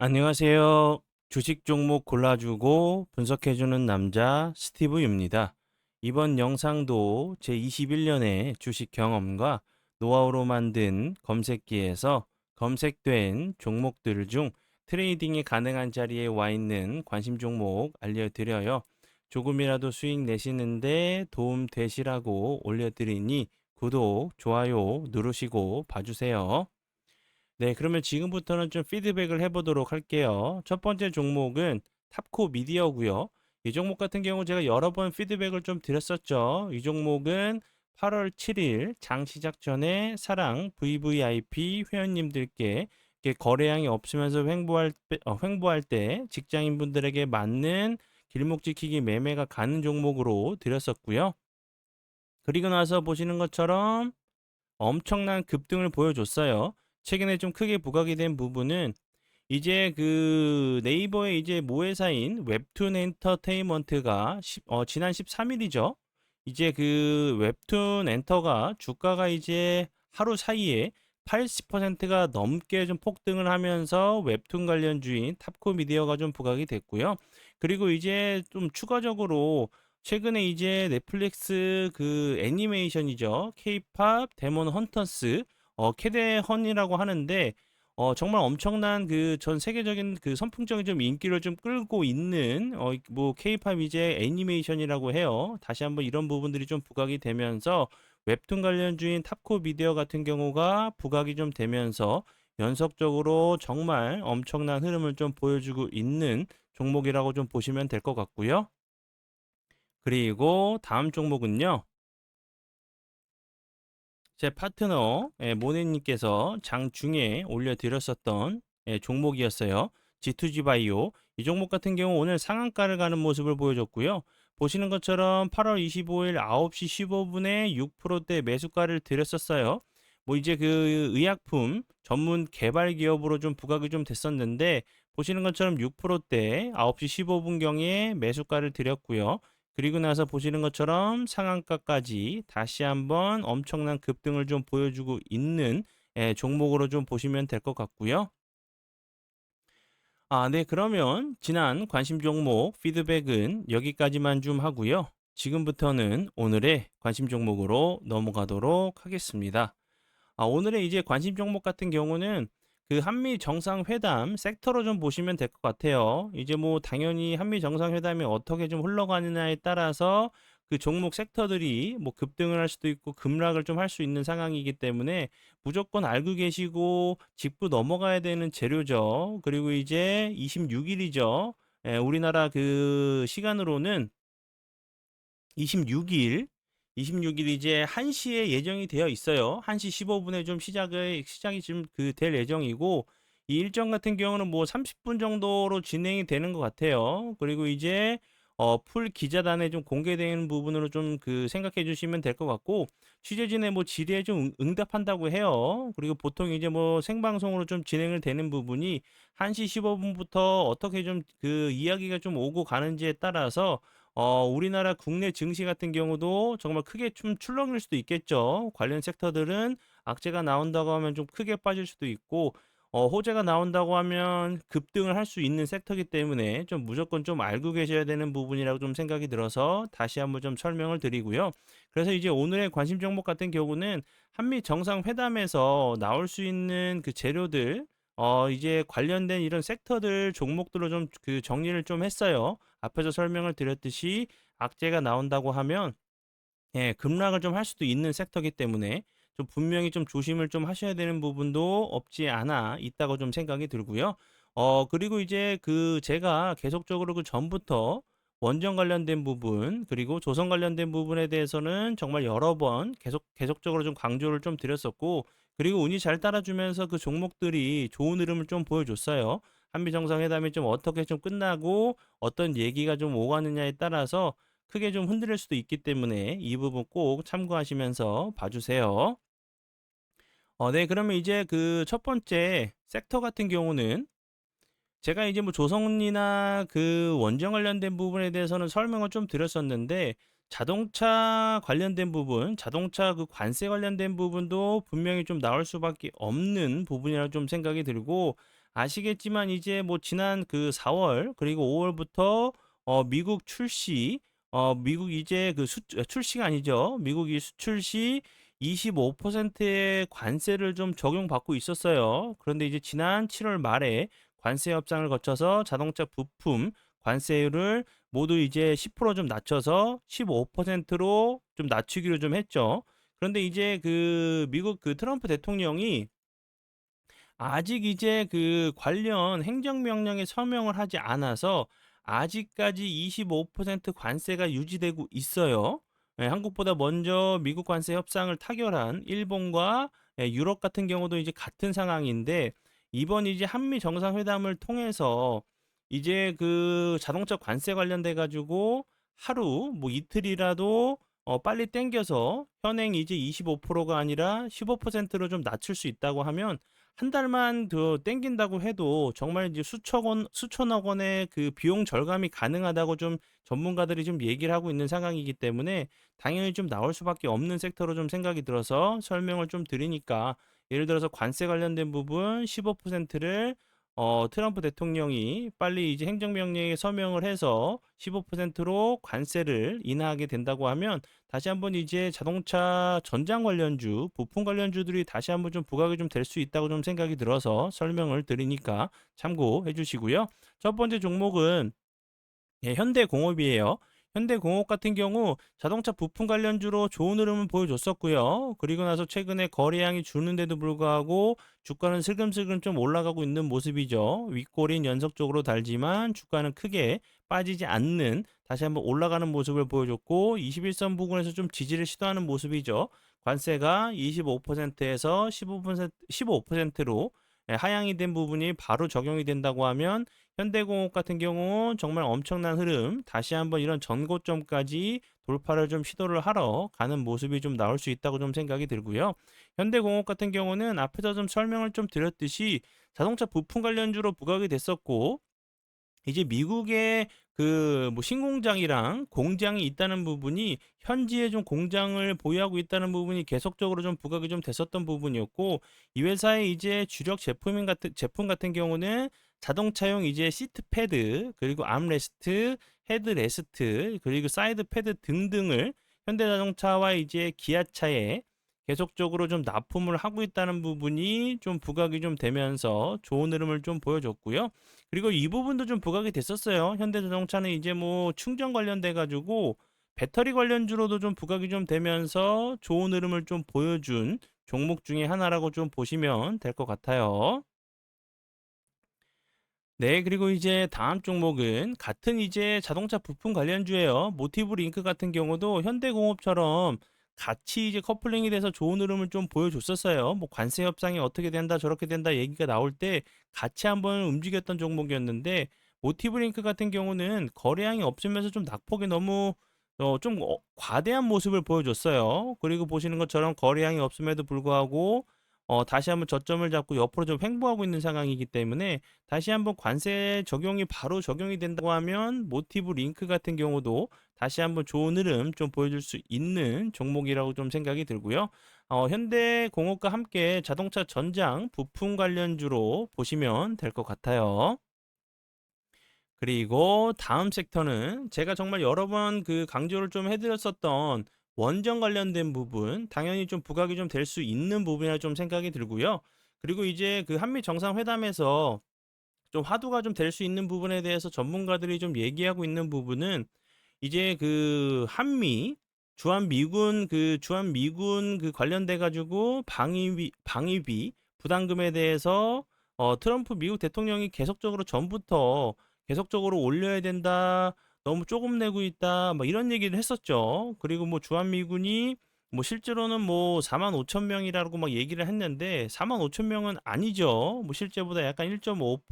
안녕하세요. 주식 종목 골라주고 분석해주는 남자 스티브입니다. 이번 영상도 제 21년의 주식 경험과 노하우로 만든 검색기에서 검색된 종목들 중 트레이딩이 가능한 자리에 와 있는 관심 종목 알려드려요. 조금이라도 수익 내시는데 도움 되시라고 올려드리니 구독, 좋아요 누르시고 봐주세요. 네, 그러면 지금부터는 좀 피드백을 해보도록 할게요. 첫 번째 종목은 탑코 미디어고요. 이 종목 같은 경우 제가 여러 번 피드백을 좀 드렸었죠. 이 종목은 8월 7일 장 시작 전에 사랑 VVIP 회원님들께 거래량이 없으면서 횡보할, 때- 어, 횡보할 때 직장인분들에게 맞는 길목 지키기 매매가 가는 종목으로 드렸었고요. 그리고 나서 보시는 것처럼 엄청난 급등을 보여줬어요. 최근에 좀 크게 부각이 된 부분은 이제 그 네이버의 이제 모회사인 웹툰 엔터테인먼트가 십- 어, 지난 13일이죠. 이제 그 웹툰 엔터가 주가가 이제 하루 사이에 80%가 넘게 좀 폭등을 하면서 웹툰 관련주인 탑코 미디어가 좀 부각이 됐고요. 그리고 이제 좀 추가적으로 최근에 이제 넷플릭스 그 애니메이션이죠. 케이팝 데몬 헌터스 어, 캐데헌이라고 하는데 어, 정말 엄청난 그 전 세계적인 그 선풍적인 좀 인기를 좀 끌고 있는 어, 뭐 케이팝 이제 애니메이션이라고 해요. 다시 한번 이런 부분들이 좀 부각이 되면서 웹툰 관련 주인 탑코 미디어 같은 경우가 부각이 좀 되면서 연속적으로 정말 엄청난 흐름을 좀 보여주고 있는 종목이라고 좀 보시면 될 것 같고요. 그리고 다음 종목은요. 제 파트너 예, 모네님께서 장중에 올려드렸었던 예, 종목이었어요. G2G 바이오 이 종목 같은 경우 오늘 상한가를 가는 모습을 보여줬고요. 보시는 것처럼 8월 25일 9시 15분에 6%대 매수가를 드렸었어요. 뭐 이제 그 의약품 전문 개발 기업으로 좀 부각이 좀 됐었는데 보시는 것처럼 6%대 9시 15분경에 매수가를 드렸고요. 그리고 나서 보시는 것처럼 상한가까지 다시 한번 엄청난 급등을 좀 보여주고 있는 예, 종목으로 좀 보시면 될 것 같고요. 아, 네, 그러면 지난 관심 종목 피드백은 여기까지만 좀 하고요. 지금부터는 오늘의 관심 종목으로 넘어가도록 하겠습니다. 아, 오늘의 이제 관심 종목 같은 경우는 그 한미 정상회담 섹터로 좀 보시면 될 것 같아요. 이제 뭐 당연히 한미 정상회담이 어떻게 좀 흘러가느냐에 따라서 그 종목 섹터들이 뭐 급등을 할 수도 있고 급락을 좀 할 수 있는 상황이기 때문에 무조건 알고 계시고 짚고 넘어가야 되는 재료죠. 그리고 이제 26일이죠. 우리나라 그 시간으로는 26일 26일 이제 1시에 예정이 되어 있어요. 1시 15분에 좀 시작을 시작이 좀그될 예정이고 이 일정 같은 경우는 뭐 30분 정도로 진행이 되는 것 같아요. 그리고 이제 어, 풀 기자단에 좀 공개되는 부분으로 좀 그 생각해 주시면 될 것 같고 취재진의 뭐 질의에 좀 응- 응답한다고 해요. 그리고 보통 이제 뭐 생방송으로 좀 진행을 되는 부분이 1시 15분부터 어떻게 좀 그 이야기가 좀 오고 가는지에 따라서 어, 우리나라 국내 증시 같은 경우도 정말 크게 좀 출렁일 수도 있겠죠. 관련 섹터들은 악재가 나온다고 하면 좀 크게 빠질 수도 있고, 어, 호재가 나온다고 하면 급등을 할 수 있는 섹터이기 때문에 좀 무조건 좀 알고 계셔야 되는 부분이라고 좀 생각이 들어서 다시 한번 좀 설명을 드리고요. 그래서 이제 오늘의 관심 종목 같은 경우는 한미 정상회담에서 나올 수 있는 그 재료들, 어, 이제 관련된 이런 섹터들 종목들로 좀 그 정리를 좀 했어요. 앞에서 설명을 드렸듯이 악재가 나온다고 하면 예, 급락을 좀 할 수도 있는 섹터이기 때문에 좀 분명히 좀 조심을 좀 하셔야 되는 부분도 없지 않아 있다고 좀 생각이 들고요. 어, 그리고 이제 그 제가 계속적으로 그 전부터 원전 관련된 부분, 그리고 조선 관련된 부분에 대해서는 정말 여러 번 계속 계속적으로 좀 강조를 좀 드렸었고, 그리고 운이 잘 따라주면서 그 종목들이 좋은 흐름을 좀 보여줬어요. 한미 정상회담이 좀 어떻게 좀 끝나고 어떤 얘기가 좀 오가느냐에 따라서 크게 좀 흔들릴 수도 있기 때문에 이 부분 꼭 참고하시면서 봐주세요. 어, 네, 그러면 이제 그 첫 번째 섹터 같은 경우는 제가 이제 뭐 조선이나 그 원전 관련된 부분에 대해서는 설명을 좀 드렸었는데 자동차 관련된 부분, 자동차 그 관세 관련된 부분도 분명히 좀 나올 수밖에 없는 부분이라 좀 생각이 들고 아시겠지만 이제 뭐 지난 그 4월 그리고 5월부터 어 미국 출시 어 미국 이제 그 수, 출시가 아니죠. 미국이 수출 시 25%의 관세를 좀 적용받고 있었어요. 그런데 이제 지난 7월 말에 관세 협상을 거쳐서 자동차 부품 관세율을 모두 이제 10%좀 낮춰서 15%로 좀 낮추기로 좀 했죠. 그런데 이제 그 미국 그 트럼프 대통령이 아직 이제 그 관련 행정명령에 서명을 하지 않아서 아직까지 25% 관세가 유지되고 있어요. 예, 한국보다 먼저 미국 관세 협상을 타결한 일본과 예, 유럽 같은 경우도 이제 같은 상황인데 이번 이제 한미 정상회담을 통해서 이제 그 자동차 관세 관련돼 가지고 하루 뭐 이틀이라도 어 빨리 땡겨서 현행 이제 25%가 아니라 15%로 좀 낮출 수 있다고 하면 한 달만 더 땡긴다고 해도 정말 이제 수천 원, 수천억 원의 그 비용 절감이 가능하다고 좀 전문가들이 좀 얘기를 하고 있는 상황이기 때문에 당연히 좀 나올 수밖에 없는 섹터로 좀 생각이 들어서 설명을 좀 드리니까 예를 들어서 관세 관련된 부분 15%를 어, 트럼프 대통령이 빨리 이제 행정명령에 서명을 해서 15%로 관세를 인하하게 된다고 하면 다시 한번 이제 자동차 전장 관련주, 부품 관련주들이 다시 한번 좀 부각이 좀 될 수 있다고 좀 생각이 들어서 설명을 드리니까 참고해 주시고요. 첫 번째 종목은 예, 현대공업이에요. 현대공업 같은 경우 자동차 부품 관련주로 좋은 흐름을 보여줬었고요. 그리고 나서 최근에 거래량이 주는데도 불구하고 주가는 슬금슬금 좀 올라가고 있는 모습이죠. 윗골인 연속적으로 달지만 주가는 크게 빠지지 않는 다시 한번 올라가는 모습을 보여줬고 21선 부근에서 좀 지지를 시도하는 모습이죠. 관세가 25%에서 15% 15%로 하향이 된 부분이 바로 적용이 된다고 하면 현대공업 같은 경우 정말 엄청난 흐름 다시 한번 이런 전고점까지 돌파를 좀 시도를 하러 가는 모습이 좀 나올 수 있다고 좀 생각이 들고요. 현대공업 같은 경우는 앞에서 좀 설명을 좀 드렸듯이 자동차 부품 관련주로 부각이 됐었고 이제 미국의 그 뭐 신공장이랑 공장이 있다는 부분이 현지에 좀 공장을 보유하고 있다는 부분이 계속적으로 좀 부각이 좀 됐었던 부분이었고 이 회사의 이제 주력 제품인 같은 제품 같은 경우는 자동차용 이제 시트 패드 그리고 암레스트, 헤드레스트 그리고 사이드 패드 등등을 현대자동차와 이제 기아차에 계속적으로 좀 납품을 하고 있다는 부분이 좀 부각이 좀 되면서 좋은 흐름을 좀 보여줬고요. 그리고 이 부분도 좀 부각이 됐었어요. 현대자동차는 이제 뭐 충전 관련돼 가지고 배터리 관련주로도 좀 부각이 좀 되면서 좋은 흐름을 좀 보여준 종목 중에 하나라고 좀 보시면 될 것 같아요. 네, 그리고 이제 다음 종목은 같은 이제 자동차 부품 관련주예요. 모티브 링크 같은 경우도 현대공업처럼 같이 이제 커플링이 돼서 좋은 흐름을 좀 보여줬었어요. 뭐 관세 협상이 어떻게 된다, 저렇게 된다 얘기가 나올 때 같이 한번 움직였던 종목이었는데 모티브 링크 같은 경우는 거래량이 없으면서 좀 낙폭이 너무 어, 좀 어, 과대한 모습을 보여줬어요. 그리고 보시는 것처럼 거래량이 없음에도 불구하고 어, 다시 한번 저점을 잡고 옆으로 좀 횡보하고 있는 상황이기 때문에 다시 한번 관세 적용이 바로 적용이 된다고 하면 모티브 링크 같은 경우도 다시 한번 좋은 흐름 좀 보여줄 수 있는 종목이라고 좀 생각이 들고요. 어, 현대공업과 함께 자동차 전장 부품 관련주로 보시면 될 것 같아요. 그리고 다음 섹터는 제가 정말 여러 번 그 강조를 좀 해드렸었던 원전 관련된 부분 당연히 좀 부각이 좀 될 수 있는 부분이라 좀 생각이 들고요. 그리고 이제 그 한미 정상회담에서 좀 화두가 좀 될 수 있는 부분에 대해서 전문가들이 좀 얘기하고 있는 부분은 이제 그 한미 주한 미군 그 주한 미군 그 관련돼 가지고 방위비 방위비 부담금에 대해서 어 트럼프 미국 대통령이 계속적으로 전부터 계속적으로 올려야 된다. 너무 조금 내고 있다. 뭐 이런 얘기를 했었죠. 그리고 뭐 주한미군이 뭐 실제로는 뭐 4만 5천 명이라고 막 얘기를 했는데 4만 5천 명은 아니죠. 뭐 실제보다 약간 1.5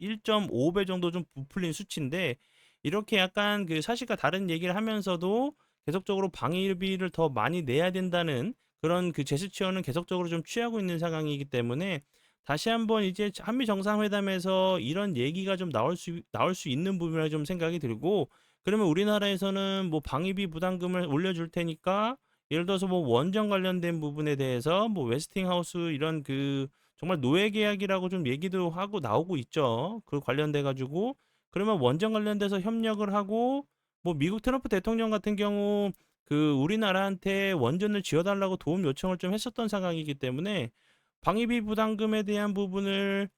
1.5배 정도 좀 부풀린 수치인데 이렇게 약간 그 사실과 다른 얘기를 하면서도 계속적으로 방위비를 더 많이 내야 된다는 그런 그 제스처는 계속적으로 좀 취하고 있는 상황이기 때문에 다시 한번 이제 한미 정상회담에서 이런 얘기가 좀 나올 수 나올 수 있는 부분이라 좀 생각이 들고 그러면 우리나라에서는 뭐 방위비 부담금을 올려줄 테니까 예를 들어서 뭐 원전 관련된 부분에 대해서 뭐 웨스팅하우스 이런 그 정말 노예 계약이라고 좀 얘기도 하고 나오고 있죠. 그 관련돼 가지고 그러면 원전 관련돼서 협력을 하고 뭐 미국 트럼프 대통령 같은 경우 그 우리나라한테 원전을 지어 달라고 도움 요청을 좀 했었던 상황이기 때문에 방위비 부담금에 대한 부분을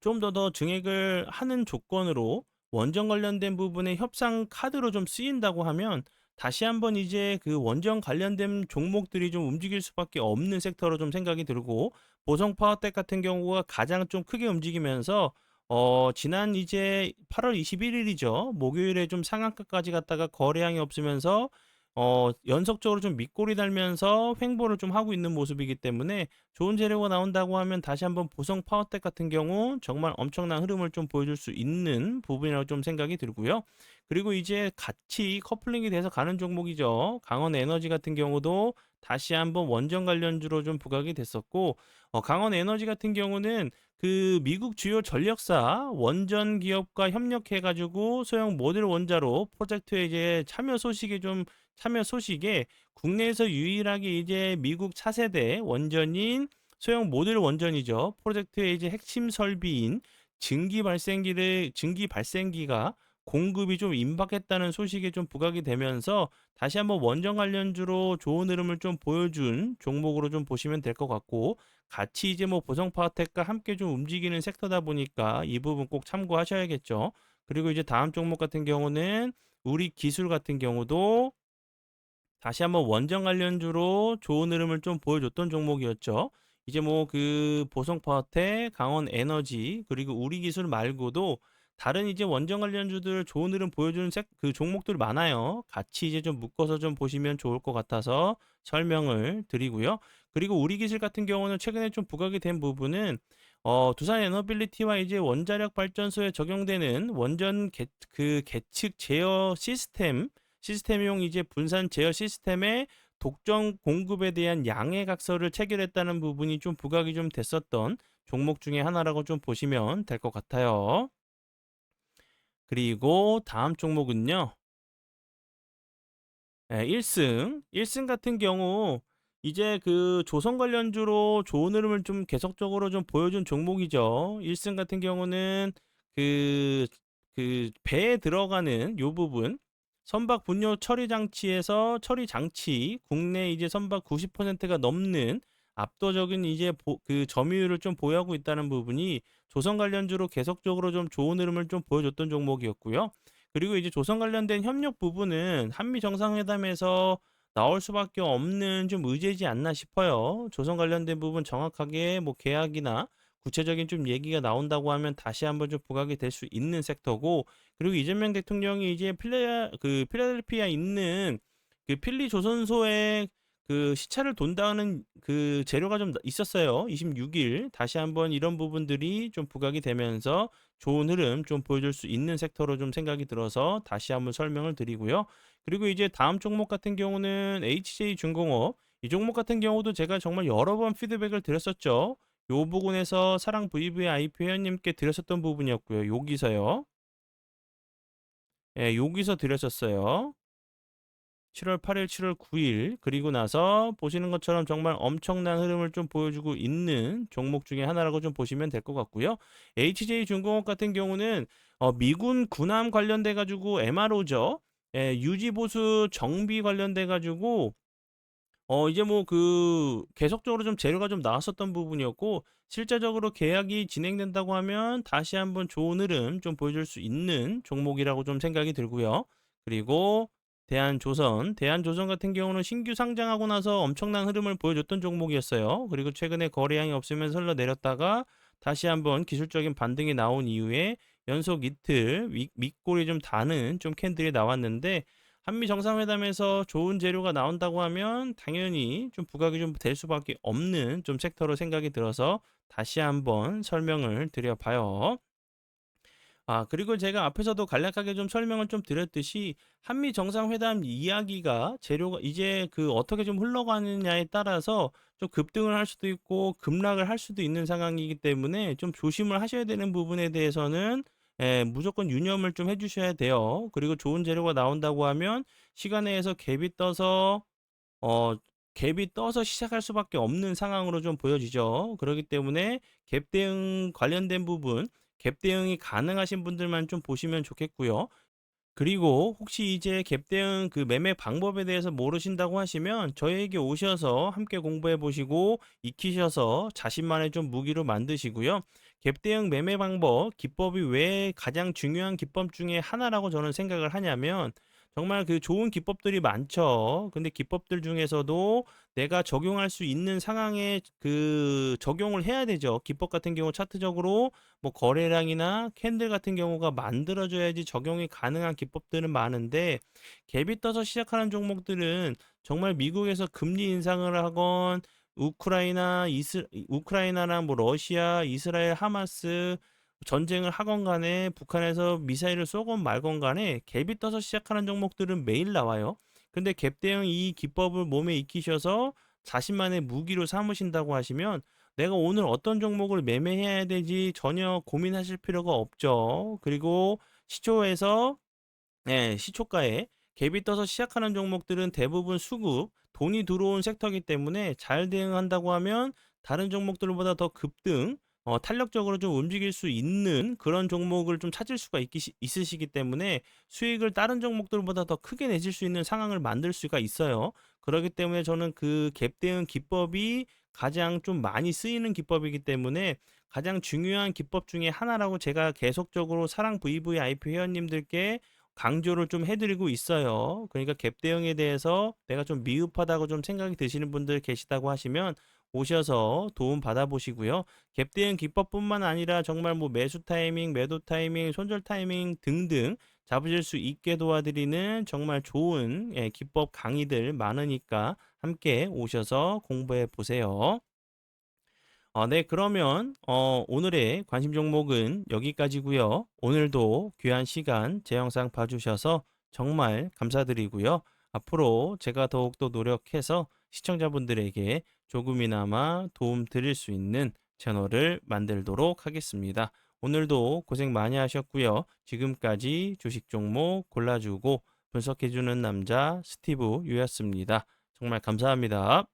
좀 더 더 증액을 하는 조건으로 원전 관련된 부분에 협상 카드로 좀 쓰인다고 하면 다시 한번 이제 그 원전 관련된 종목들이 좀 움직일 수밖에 없는 섹터로 좀 생각이 들고 보성 파워텍 같은 경우가 가장 좀 크게 움직이면서 어 지난 이제 8월 21일이죠. 목요일에 좀 상한가까지 갔다가 거래량이 없으면서 어 연속적으로 좀 밑골이 달면서 횡보를 좀 하고 있는 모습이기 때문에 좋은 재료가 나온다고 하면 다시 한번 보성 파워텍 같은 경우 정말 엄청난 흐름을 좀 보여줄 수 있는 부분이라고 좀 생각이 들고요. 그리고 이제 같이 커플링이 돼서 가는 종목이죠. 강원 에너지 같은 경우도 다시 한번 원전 관련주로 좀 부각이 됐었고, 어, 강원 에너지 같은 경우는 그 미국 주요 전력사 원전 기업과 협력해가지고 소형 모듈 원자로 프로젝트에 이제 참여 소식이 좀 참여 소식에 국내에서 유일하게 이제 미국 차세대 원전인 소형 모듈 원전이죠. 프로젝트의 이제 핵심 설비인 증기 발생기를 증기 발생기가 공급이 좀 임박했다는 소식이 좀 부각이 되면서 다시 한번 원전 관련주로 좋은 흐름을 좀 보여준 종목으로 좀 보시면 될 것 같고 같이 이제 뭐 보성 파워텍과 함께 좀 움직이는 섹터다 보니까 이 부분 꼭 참고하셔야겠죠. 그리고 이제 다음 종목 같은 경우는 우리 기술 같은 경우도 다시 한번 원전 관련주로 좋은 흐름을 좀 보여줬던 종목이었죠. 이제 뭐 그 보성 파워텍, 강원 에너지, 그리고 우리 기술 말고도 다른 이제 원전 관련주들 좋은 흐름 보여주는 색, 그 종목들 많아요. 같이 이제 좀 묶어서 좀 보시면 좋을 것 같아서 설명을 드리고요. 그리고 우리 기술 같은 경우는 최근에 좀 부각이 된 부분은 어, 두산 에너빌리티와 이제 원자력 발전소에 적용되는 원전 개, 그 계측 제어 시스템 시스템용 이제 분산 제어 시스템의 독점 공급에 대한 양해 각서를 체결했다는 부분이 좀 부각이 좀 됐었던 종목 중에 하나라고 좀 보시면 될 것 같아요. 그리고 다음 종목은요. 예, 1승. 1승 같은 경우 이제 그 조선 관련주로 좋은 흐름을 좀 계속적으로 좀 보여준 종목이죠. 1승 같은 경우는 그, 그 배에 들어가는 요 부분 선박 분뇨 처리 장치에서 처리 장치 국내 이제 선박 90%가 넘는 압도적인 이제 보, 그 점유율을 좀 보유하고 있다는 부분이 조선 관련주로 계속적으로 좀 좋은 흐름을 좀 보여줬던 종목이었고요. 그리고 이제 조선 관련된 협력 부분은 한미 정상회담에서 나올 수밖에 없는 좀 의제지 않나 싶어요. 조선 관련된 부분 정확하게 뭐 계약이나 구체적인 좀 얘기가 나온다고 하면 다시 한번 좀 부각이 될 수 있는 섹터고 그리고 이재명 대통령이 이제 필레 그 필라델피아 있는 그 필리 조선소에 그 시차를 돈다는 그 재료가 좀 있었어요. 26일 다시 한번 이런 부분들이 좀 부각이 되면서 좋은 흐름 좀 보여줄 수 있는 섹터로 좀 생각이 들어서 다시 한번 설명을 드리고요. 그리고 이제 다음 종목 같은 경우는 HJ 중공업 이 종목 같은 경우도 제가 정말 여러 번 피드백을 드렸었죠. 요 부분에서 사랑 VVIP 회원님께 드렸었던 부분이었고요. 여기서요. 예, 여기서 드렸었어요. 7월 8일, 7월 9일 그리고 나서 보시는 것처럼 정말 엄청난 흐름을 좀 보여주고 있는 종목 중에 하나라고 좀 보시면 될 것 같고요. HJ 중공업 같은 경우는 어, 미군 군함 관련돼 가지고 MRO죠. 예, 유지 보수 정비 관련돼 가지고 어 이제 뭐 그 계속적으로 좀 재료가 좀 나왔었던 부분이었고 실제적으로 계약이 진행된다고 하면 다시 한번 좋은 흐름 좀 보여줄 수 있는 종목이라고 좀 생각이 들고요. 그리고 대한조선, 대한조선 같은 경우는 신규 상장하고 나서 엄청난 흐름을 보여줬던 종목이었어요. 그리고 최근에 거래량이 없으면서 흘러내렸다가 다시 한번 기술적인 반등이 나온 이후에 연속 이틀 윗, 밑골이 좀 다는 좀 캔들이 나왔는데 한미 정상회담에서 좋은 재료가 나온다고 하면 당연히 좀 부각이 좀 될 수밖에 없는 좀 섹터로 생각이 들어서 다시 한번 설명을 드려봐요. 아, 그리고 제가 앞에서도 간략하게 좀 설명을 좀 드렸듯이 한미 정상회담 이야기가 재료가 이제 그 어떻게 좀 흘러가느냐에 따라서 좀 급등을 할 수도 있고 급락을 할 수도 있는 상황이기 때문에 좀 조심을 하셔야 되는 부분에 대해서는 예, 무조건 유념을 좀 해주셔야 돼요. 그리고 좋은 재료가 나온다고 하면 시간에 의해서 갭이 떠서 어, 갭이 떠서 시작할 수밖에 없는 상황으로 좀 보여지죠. 그렇기 때문에 갭 대응 관련된 부분, 갭 대응이 가능하신 분들만 좀 보시면 좋겠고요. 그리고 혹시 이제 갭 대응 그 매매 방법에 대해서 모르신다고 하시면 저희에게 오셔서 함께 공부해 보시고 익히셔서 자신만의 좀 무기로 만드시고요. 갭 대응 매매 방법 기법이 왜 가장 중요한 기법 중에 하나라고 저는 생각을 하냐면 정말 그 좋은 기법들이 많죠. 근데 기법들 중에서도 내가 적용할 수 있는 상황에 그 적용을 해야 되죠. 기법 같은 경우 차트적으로 뭐 거래량이나 캔들 같은 경우가 만들어져야지 적용이 가능한 기법들은 많은데 갭이 떠서 시작하는 종목들은 정말 미국에서 금리 인상을 하건 우크라이나 이스 우크라이나랑 뭐 러시아, 이스라엘, 하마스 전쟁을 하건 간에 북한에서 미사일을 쏘건 말건 간에 갭이 떠서 시작하는 종목들은 매일 나와요. 근데 갭 대응 이 기법을 몸에 익히셔서 자신만의 무기로 삼으신다고 하시면 내가 오늘 어떤 종목을 매매해야 되지 전혀 고민하실 필요가 없죠. 그리고 시초에서 네, 시초가에 갭이 떠서 시작하는 종목들은 대부분 수급, 돈이 들어온 섹터이기 때문에 잘 대응한다고 하면 다른 종목들보다 더 급등, 어, 탄력적으로 좀 움직일 수 있는 그런 종목을 좀 찾을 수가 있기, 있으시기 때문에 수익을 다른 종목들보다 더 크게 내실 수 있는 상황을 만들 수가 있어요. 그렇기 때문에 저는 그 갭 대응 기법이 가장 좀 많이 쓰이는 기법이기 때문에 가장 중요한 기법 중에 하나라고 제가 계속적으로 사랑 VVIP 회원님들께 강조를 좀 해드리고 있어요. 그러니까 갭 대응에 대해서 내가 좀 미흡하다고 좀 생각이 드시는 분들 계시다고 하시면 오셔서 도움 받아보시고요. 갭 대응 기법뿐만 아니라 정말 뭐 매수 타이밍, 매도 타이밍, 손절 타이밍 등등 잡으실 수 있게 도와드리는 정말 좋은 예, 기법 강의들 많으니까 함께 오셔서 공부해 보세요. 어, 네, 그러면 어, 오늘의 관심 종목은 여기까지고요. 오늘도 귀한 시간 제 영상 봐주셔서 정말 감사드리고요. 앞으로 제가 더욱더 노력해서 시청자분들에게 조금이나마 도움 드릴 수 있는 채널을 만들도록 하겠습니다. 오늘도 고생 많이 하셨고요. 지금까지 주식 종목 골라주고 분석해주는 남자 스티브 유였습니다. 정말 감사합니다.